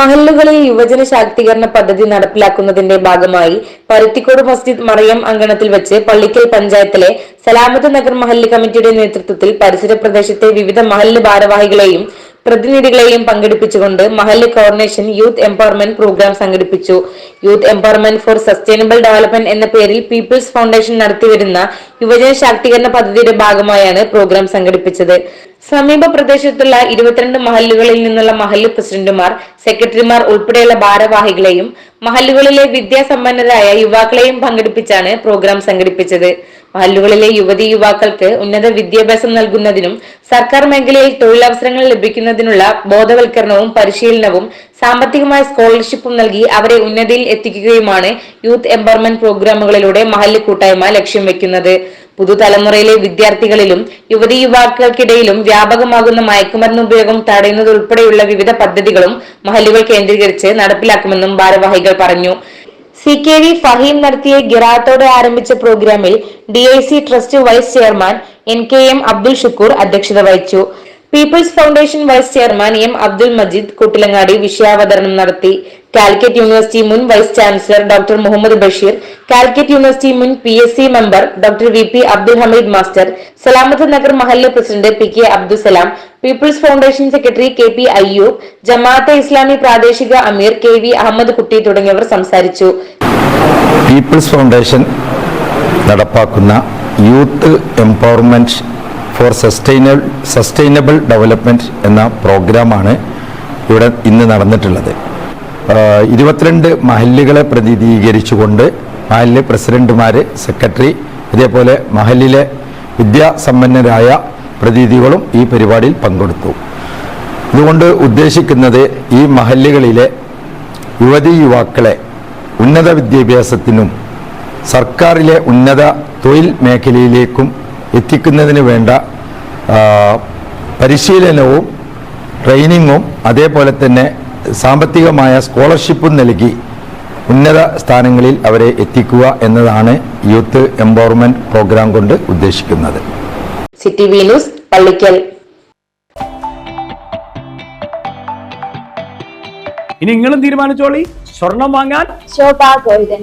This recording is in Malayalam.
മഹല്ലുകളിൽ യുവജന ശാക്തീകരണ പദ്ധതി നടപ്പിലാക്കുന്നതിന്റെ ഭാഗമായി പരുത്തിക്കോട് മസ്ജിദ് മറിയം അങ്കണത്തിൽ വെച്ച് പള്ളിക്കൽ പഞ്ചായത്തിലെ സലാമത്ത് നഗർ മഹല്ല് കമ്മിറ്റിയുടെ നേതൃത്വത്തിൽ പരിസര പ്രദേശത്തെ വിവിധ മഹല്ല് ഭാരവാഹികളെയും പ്രതിനിധികളെയും പങ്കെടുപ്പിച്ചുകൊണ്ട് മഹല്ല് കോർഡിനേഷൻ യൂത്ത് എംപവർമെന്റ് പ്രോഗ്രാം സംഘടിപ്പിച്ചു. Youth empowerment for sustainable development എന്ന പേരിൽ പീപ്പിൾസ് ഫൗണ്ടേഷൻ നടത്തിവരുന്ന യുവജന ശാക്തീകരണ പദ്ധതിയുടെ ഭാഗമായാണ് പ്രോഗ്രാം സംഘടിപ്പിച്ചത്. സമീപ പ്രദേശത്തുള്ള ഇരുപത്തിരണ്ട് മഹല്ലുകളിൽ നിന്നുള്ള മഹല്ല് പ്രസിഡന്റുമാർ സെക്രട്ടറിമാർ ഉൾപ്പെടെയുള്ള ഭാരവാഹികളെയും മഹല്ലുകളിലെ വിദ്യാസമ്പന്നരായ യുവാക്കളെയും പങ്കെടുപ്പിച്ചാണ് പ്രോഗ്രാം സംഘടിപ്പിച്ചത്. മഹല്ലുകളിലെ യുവതി യുവാക്കൾക്ക് ഉന്നത വിദ്യാഭ്യാസം നൽകുന്നതിനും സർക്കാർ മേഖലയിൽ തൊഴിലവസരങ്ങൾ ലഭിക്കുന്നതിനുള്ള ബോധവൽക്കരണവും പരിശീലനവും സാമ്പത്തികമായ സ്കോളർഷിപ്പും നൽകി അവരെ ഉന്നതിയിൽ എത്തിക്കുകയുമാണ് യൂത്ത് എംപവർമെന്റ് പ്രോഗ്രാമുകളിലൂടെ മഹല്ല് കൂട്ടായ്മ ലക്ഷ്യം വെക്കുന്നത്. പുതുതലമുറയിലെ വിദ്യാർത്ഥികളിലും യുവതി യുവാക്കൾക്കിടയിലും വ്യാപകമാകുന്ന മയക്കുമരുന്ന് ഉപയോഗം തടയുന്നതുൾപ്പെടെയുള്ള വിവിധ പദ്ധതികളും മഹല്ലുകൾ കേന്ദ്രീകരിച്ച് നടപ്പിലാക്കുമെന്നും ഭാരവാഹികൾ പറഞ്ഞു. സി കെ വി ഫഹീം നടത്തിയ ഗിറാത്തോടെ ആരംഭിച്ച പ്രോഗ്രാമിൽ D I C trust vice chairman N K M Abdul Shukoor അധ്യക്ഷത വഹിച്ചു. People's foundation vice chairman M Abdul Majeed Kuttilangadi വിഷയാവതരണം നടത്തി. കാലിക്കറ്റ് യൂണിവേഴ്സിറ്റി മുൻ vice chancellor doctor Muhammad Basheer Calicut university മുൻ P S C member doctor V P Abdul Hameed master Salamath Nagar മഹല്ല് president P K Abdussalam people's foundation secretary K P Ayyub Jamaate Islami പ്രാദേശിക അമീർ കെ വി അഹമ്മദ് കുട്ടി തുടങ്ങിയവർ സംസാരിച്ചു. പീപ്പിൾസ് ഫൗണ്ടേഷൻ നടപ്പാക്കുന്ന youth empowerment for sustainable sustainable development എന്ന പ്രോഗ്രാമാണ് ഇവിടെ ഇന്ന് നടന്നിട്ടുള്ളത്. ഇരുപത്തിരണ്ട് മഹല്ലുകളെ പ്രതിനിധീകരിച്ചുകൊണ്ട് മഹല്ല് പ്രസിഡന്റുമാർ സെക്രട്ടറി ഇതേപോലെ മഹല്ലിലെ വിദ്യാസമ്പന്നരായ പ്രതിനിധികളും ഈ പരിപാടിയിൽ പങ്കെടുത്തു. ഇതുകൊണ്ട് ഉദ്ദേശിക്കുന്നത് ഈ മഹല്ലുകളിലെ യുവതി യുവാക്കളെ ഉന്നത വിദ്യാഭ്യാസത്തിനും സർക്കാരിലെ ഉന്നത തൊഴിൽ മേഖലയിലേക്കും എത്തിക്കുന്നതിന് വേണ്ട പരിശീലനവും ട്രെയിനിങ്ങും അതേപോലെ തന്നെ സാമ്പത്തികമായ സ്കോളർഷിപ്പും നൽകി ഉന്നത സ്ഥാനങ്ങളിൽ അവരെ എത്തിക്കുക എന്നതാണ് യൂത്ത് എംപവർമെന്റ് പ്രോഗ്രാം കൊണ്ട് ഉദ്ദേശിക്കുന്നത്. City V news Pallikkal. ഇനി നിങ്ങളും തീരുമാനിച്ചോളി. സ്വർണം വാങ്ങാൻ. Shobha golden